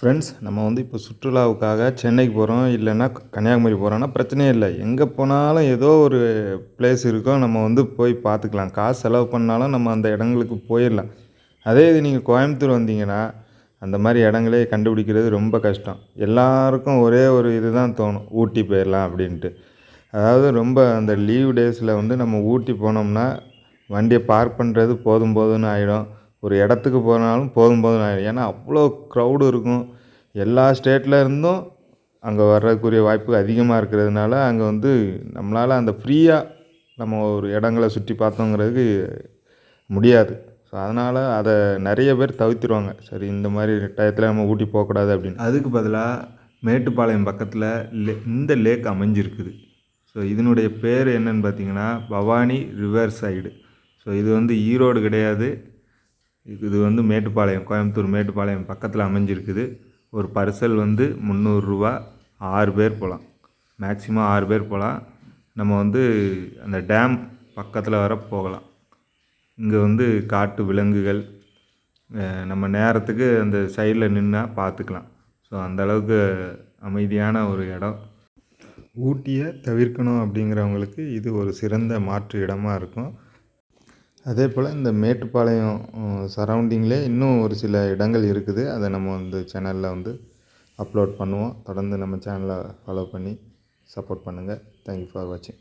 Friends நம்ம வந்து இப்போ சுற்றுலாவுக்காக சென்னைக்கு போகிறோம் இல்லைன்னா கன்னியாகுமரி போகிறோன்னா பிரச்சனையே இல்லை. எங்கே போனாலும் ஏதோ ஒரு பிளேஸ் இருக்கும் நம்ம வந்து போய் பார்த்துக்கலாம். காசு செலவு பண்ணாலும் நம்ம அந்த இடங்களுக்கு போயிடலாம். அதே இது நீங்கள் கோயம்புத்தூர் வந்தீங்கன்னா அந்த மாதிரி இடங்களே கண்டுபிடிக்கிறது ரொம்ப கஷ்டம். எல்லாருக்கும் ஒரே ஒரு இது தான் தோணும். ஊட்டி போயிடலாம் அப்படின்ட்டு. அதாவது ரொம்ப அந்த லீவ் டேஸில் வந்து நம்ம ஊட்டி போனோம்னா வண்டியை பார்க் பண்ணுறது போதும் போதும்னு ஆகிடும் ஒரு இடத்துக்கு போனாலும் போதும் போதும்னு ஆகிடும் ஏன்னா அவ்வளோ க்ரௌடு இருக்கும். எல்லா ஸ்டேட்டில் இருந்தும் அங்கே வர்றதுக்குரிய வாய்ப்பு அதிகமாக இருக்கிறதுனால அங்கே வந்து நம்மளால் அந்த ஃப்ரீயாக நம்ம ஒரு இடங்கள சுற்றி பார்த்தோங்கிறதுக்கு முடியாது. ஸோ அதனால் அதை நிறைய பேர் தவிர்த்துருவாங்க. சரி இந்த மாதிரி டயத்தில் நம்ம ஊட்டி போகக்கூடாது அப்படின்னு. அதுக்கு பதிலாக மேட்டுப்பாளையம் பக்கத்தில் லே இந்த லேக் அமைஞ்சிருக்குது. ஸோ இதனுடைய பேர் என்னன்னு பார்த்தீங்கன்னா பவானி ரிவர் சைடு ஸோ இது வந்து ஈரோடு கிடையாது. இது வந்து மேட்டுப்பாளையம் கோயம்புத்தூர் மேட்டுப்பாளையம் பக்கத்தில் அமைஞ்சிருக்குது. ஒரு பர்சல் வந்து முந்நூறுரூவா ஆறு பேர் போகலாம் மேக்ஸிமம் ஆறு பேர் போகலாம் நம்ம வந்து அந்த டேம் பக்கத்தில் வர போகலாம். இங்கே வந்து காட்டு விலங்குகள் நம்ம நேரத்துக்கு அந்த சைடில் நின்னா பார்த்துக்கலாம் ஸோ அந்தளவுக்கு அமைதியான ஒரு இடம். ஊட்டியை தவிர்க்கணும் அப்படிங்கிறவங்களுக்கு இது ஒரு சிறந்த மாற்று இடமாக இருக்கும். அதே போல் இந்த மேட்டுப்பாளையம் சரௌண்டிங்லேயே இன்னும் ஒரு சில இடங்கள் இருக்குது. அதை நம்ம வந்து சேனலில் வந்து அப்லோட் பண்ணுவோம். தொடர்ந்து நம்ம சேனலை ஃபாலோ பண்ணி சப்போர்ட் பண்ணுங்கள் தேங்க்யூ ஃபார் வாட்சிங்